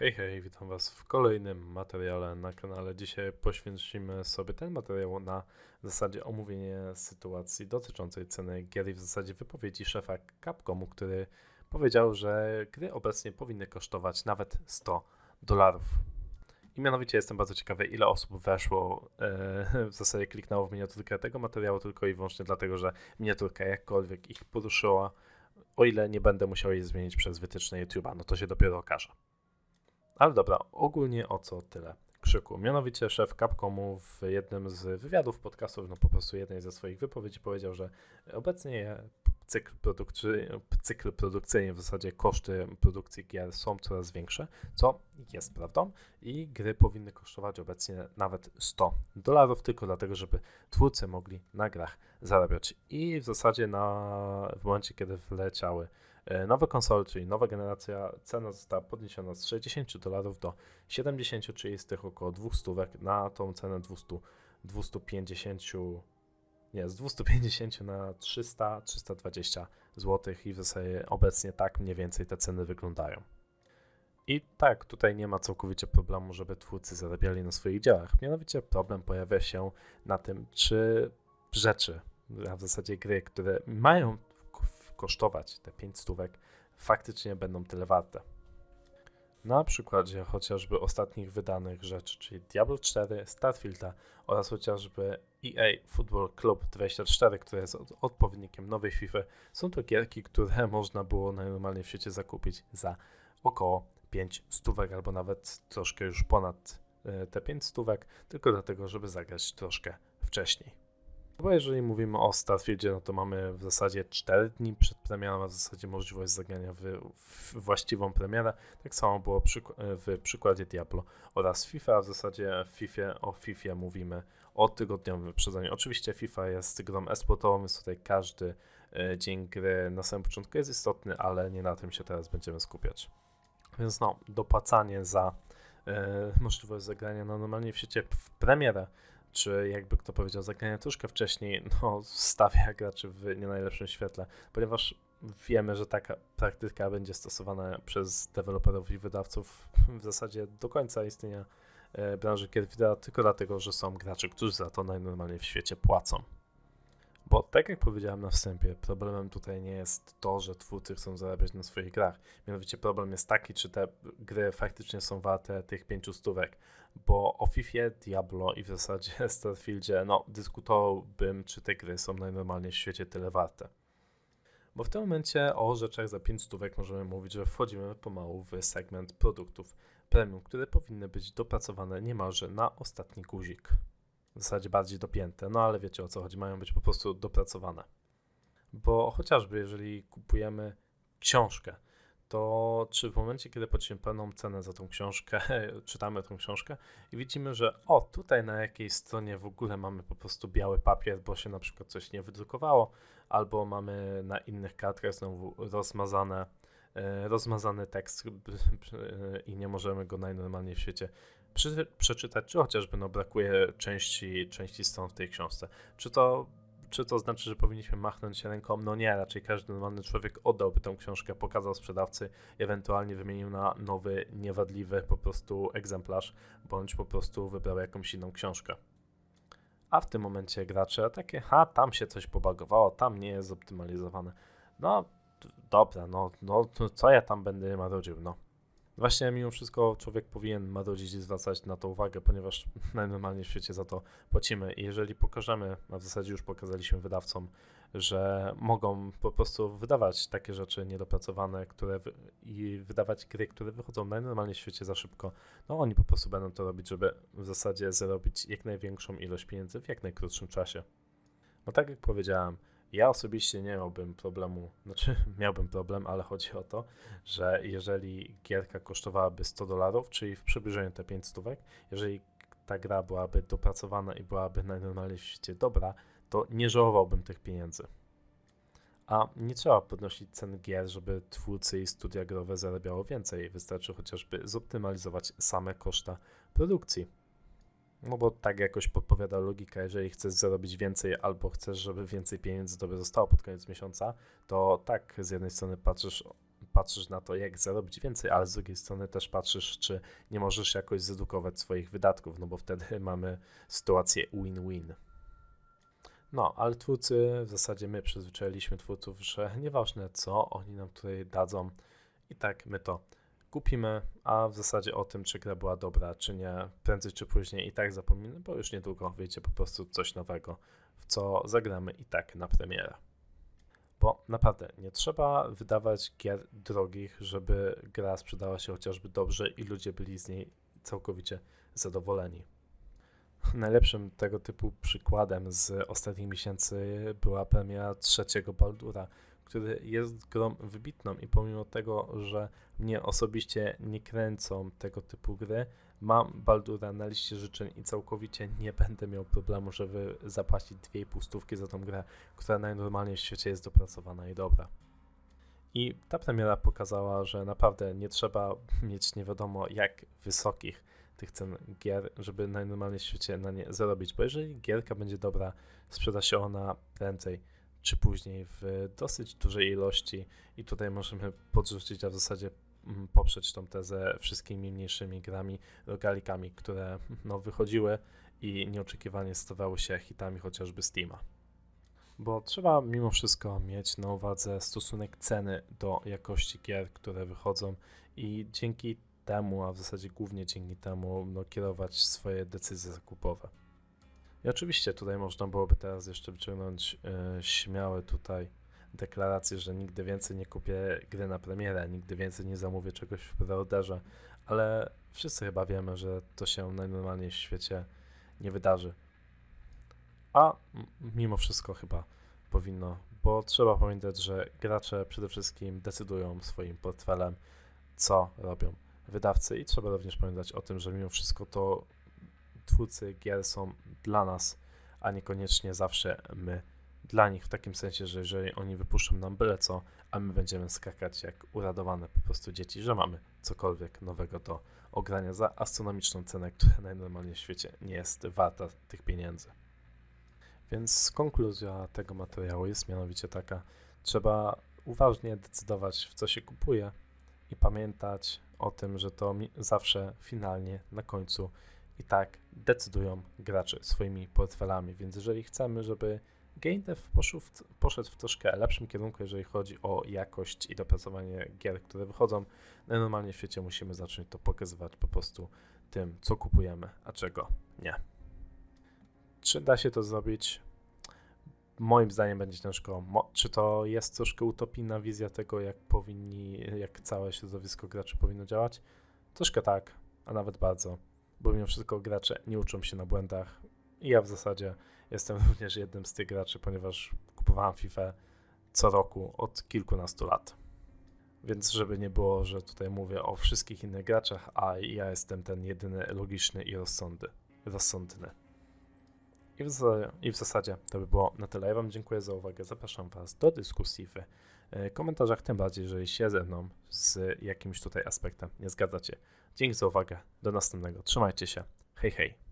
Hej, hej, witam Was w kolejnym materiale na kanale. Dzisiaj poświęcimy sobie ten materiał na zasadzie omówienie sytuacji dotyczącej ceny gier i w zasadzie wypowiedzi szefa Capcomu, który powiedział, że gry obecnie powinny kosztować nawet 100 dolarów. I mianowicie jestem bardzo ciekawy, ile osób weszło, e, w zasadzie kliknęło w miniaturkę tego materiału tylko i wyłącznie dlatego, że miniaturka jakkolwiek ich poruszyła, o ile nie będę musiał jej zmienić przez wytyczne YouTube'a, no to się dopiero okaże. Ale dobra, ogólnie o co tyle krzyku. Mianowicie szef Capcomu w jednym z wywiadów, podcastów, no po prostu jednej ze swoich wypowiedzi powiedział, że obecnie cykl, produkcy, cykl produkcyjny, w zasadzie koszty produkcji gier są coraz większe, co jest prawdą i gry powinny kosztować obecnie nawet 100 dolarów, tylko dlatego, żeby twórcy mogli na grach zarabiać. I w zasadzie na, w momencie, kiedy wleciały nowe konsole, czyli nowa generacja, cena została podniesiona z 60 dolarów do 70, czyli z tych około 200 na tą cenę 200, 250, nie, z 250 na 300, 320 zł i w zasadzie obecnie tak mniej więcej te ceny wyglądają. I tak, tutaj nie ma całkowicie problemu, żeby twórcy zarabiali na swoich dziełach. Mianowicie problem pojawia się na tym, czy rzeczy, a w zasadzie gry, które mają kosztować te 5 stówek, faktycznie będą tyle warte. Na przykładzie chociażby ostatnich wydanych rzeczy, czyli Diablo 4, Starfielda oraz chociażby EA Football Club 24, które jest odpowiednikiem nowej FIFA, są to gierki, które można było najnormalniej w świecie zakupić za około 5 stówek albo nawet troszkę już ponad e, te 5 stówek, tylko dlatego, żeby zagrać troszkę wcześniej. Bo jeżeli mówimy o Starfieldzie, no to mamy w zasadzie 4 dni przed premierą, a w zasadzie możliwość zagrania w, w właściwą premierę. Tak samo było w przykładzie Diablo oraz FIFA, a w zasadzie FIFA, o FIFA mówimy o tygodniowym wyprzedzeniu. Oczywiście FIFA jest grą esportową, więc tutaj każdy e, dzień gry na samym początku jest istotny, ale nie na tym się teraz będziemy skupiać. Więc no, dopłacanie za e, możliwość zagrania no, normalnie w świecie w premierę czy jakby kto powiedział, zagrania troszkę wcześniej, no stawia graczy w nie najlepszym świetle, ponieważ wiemy, że taka praktyka będzie stosowana przez deweloperów i wydawców w zasadzie do końca istnienia e, branży gier wideo, tylko dlatego, że są gracze, którzy za to najnormalniej w świecie płacą. Bo tak jak powiedziałem na wstępie, problemem tutaj nie jest to, że twórcy chcą zarabiać na swoich grach. Mianowicie problem jest taki, czy te gry faktycznie są warte tych pięciu stówek. Bo o FIFA, Diablo i w zasadzie Starfieldzie, no dyskutowałbym, czy te gry są najnormalniej w świecie tyle warte. Bo w tym momencie o rzeczach za 5 stówek możemy mówić, że wchodzimy pomału w segment produktów premium, które powinny być dopracowane niemalże na ostatni guzik w zasadzie bardziej dopięte, no ale wiecie o co chodzi, mają być po prostu dopracowane. Bo chociażby jeżeli kupujemy książkę, to czy w momencie, kiedy płacimy pełną cenę za tą książkę, czytamy tą książkę i widzimy, że o, tutaj na jakiej stronie w ogóle mamy po prostu biały papier, bo się na przykład coś nie wydrukowało, albo mamy na innych kartkach znowu rozmazane, rozmazany tekst i nie możemy go najnormalniej w świecie przeczytać, czy chociażby no, brakuje części, części stron w tej książce. Czy to, czy to znaczy, że powinniśmy machnąć ręką? No nie, raczej każdy normalny człowiek oddałby tę książkę, pokazał sprzedawcy, ewentualnie wymienił na nowy, niewadliwy po prostu egzemplarz, bądź po prostu wybrał jakąś inną książkę. A w tym momencie gracze takie, ha, tam się coś pobagowało, tam nie jest zoptymalizowane. No, dobra, no, no co ja tam będę marudził, no. Właśnie mimo wszystko człowiek powinien marudzić i zwracać na to uwagę, ponieważ najnormalniej w świecie za to płacimy i jeżeli pokażemy, a w zasadzie już pokazaliśmy wydawcom, że mogą po prostu wydawać takie rzeczy niedopracowane, które i wydawać gry, które wychodzą najnormalniej w świecie za szybko, no oni po prostu będą to robić, żeby w zasadzie zarobić jak największą ilość pieniędzy w jak najkrótszym czasie. No tak jak powiedziałem, ja osobiście nie miałbym problemu, znaczy miałbym problem, ale chodzi o to, że jeżeli gierka kosztowałaby 100 dolarów, czyli w przybliżeniu te 5 stówek, jeżeli ta gra byłaby dopracowana i byłaby najnormalniej w świecie dobra, to nie żałowałbym tych pieniędzy. A nie trzeba podnosić cen gier, żeby twórcy i studia growe zarabiało więcej. Wystarczy chociażby zoptymalizować same koszta produkcji. No bo tak jakoś podpowiada logika, jeżeli chcesz zarobić więcej albo chcesz, żeby więcej pieniędzy tobie zostało pod koniec miesiąca, to tak z jednej strony patrzysz patrzysz na to, jak zarobić więcej, ale z drugiej strony też patrzysz, czy nie możesz jakoś zredukować swoich wydatków, no bo wtedy mamy sytuację win-win. No, ale twórcy, w zasadzie my przyzwyczailiśmy twórców, że nieważne co oni nam tutaj dadzą, i tak my to kupimy, a w zasadzie o tym, czy gra była dobra, czy nie, prędzej czy później i tak zapomnimy, bo już niedługo wyjdzie po prostu coś nowego, w co zagramy i tak na premierę. Bo naprawdę nie trzeba wydawać gier drogich, żeby gra sprzedała się chociażby dobrze i ludzie byli z niej całkowicie zadowoleni. Najlepszym tego typu przykładem z ostatnich miesięcy była premiera trzeciego Baldura, który jest grą wybitną i pomimo tego, że mnie osobiście nie kręcą tego typu gry, mam Baldura na liście życzeń i całkowicie nie będę miał problemu, żeby zapłacić 2,5 stówki za tą grę, która najnormalniej w świecie jest dopracowana i dobra. I ta premiera pokazała, że naprawdę nie trzeba mieć nie wiadomo jak wysokich tych cen gier, żeby najnormalniej w świecie na nie zarobić, bo jeżeli gierka będzie dobra, sprzeda się ona prędzej czy później w dosyć dużej ilości i tutaj możemy podrzucić, a w zasadzie mm, poprzeć tą tezę wszystkimi mniejszymi grami, rogalikami, które no, wychodziły i nieoczekiwanie stawały się hitami chociażby Steama. Bo trzeba mimo wszystko mieć na uwadze stosunek ceny do jakości gier, które wychodzą i dzięki temu, a w zasadzie głównie dzięki temu, no, kierować swoje decyzje zakupowe. I oczywiście tutaj można byłoby teraz jeszcze wyciągnąć yy, śmiałe tutaj deklaracje, że nigdy więcej nie kupię gry na premierę, nigdy więcej nie zamówię czegoś w preorderze, ale wszyscy chyba wiemy, że to się najnormalniej w świecie nie wydarzy. A mimo wszystko chyba powinno, bo trzeba pamiętać, że gracze przede wszystkim decydują swoim portfelem, co robią wydawcy i trzeba również pamiętać o tym, że mimo wszystko to twórcy gier są dla nas, a niekoniecznie zawsze my dla nich, w takim sensie, że jeżeli oni wypuszczą nam byle co, a my będziemy skakać jak uradowane po prostu dzieci, że mamy cokolwiek nowego do ogrania za astronomiczną cenę, która najnormalniej w świecie nie jest warta tych pieniędzy. Więc konkluzja tego materiału jest mianowicie taka, trzeba uważnie decydować w co się kupuje i pamiętać o tym, że to zawsze finalnie na końcu i tak decydują gracze swoimi portfelami. Więc jeżeli chcemy, żeby game dev poszedł w, poszedł w troszkę lepszym kierunku, jeżeli chodzi o jakość i dopracowanie gier, które wychodzą, najnormalniej w świecie musimy zacząć to pokazywać po prostu tym, co kupujemy, a czego nie. Czy da się to zrobić? Moim zdaniem będzie ciężko. Czy to jest troszkę utopijna wizja tego, jak powinni, jak całe środowisko graczy powinno działać? Troszkę tak, a nawet bardzo bo mimo wszystko gracze nie uczą się na błędach. I ja w zasadzie jestem również jednym z tych graczy, ponieważ kupowałem FIFA co roku od kilkunastu lat. Więc żeby nie było, że tutaj mówię o wszystkich innych graczach, a ja jestem ten jedyny logiczny i rozsądny. rozsądny. I w, zasadzie, I w zasadzie to by było na tyle. Ja Wam dziękuję za uwagę. Zapraszam Was do dyskusji w komentarzach, tym bardziej, jeżeli się ze mną z jakimś tutaj aspektem nie zgadzacie. Dzięki za uwagę. Do następnego. Trzymajcie się. Hej, hej.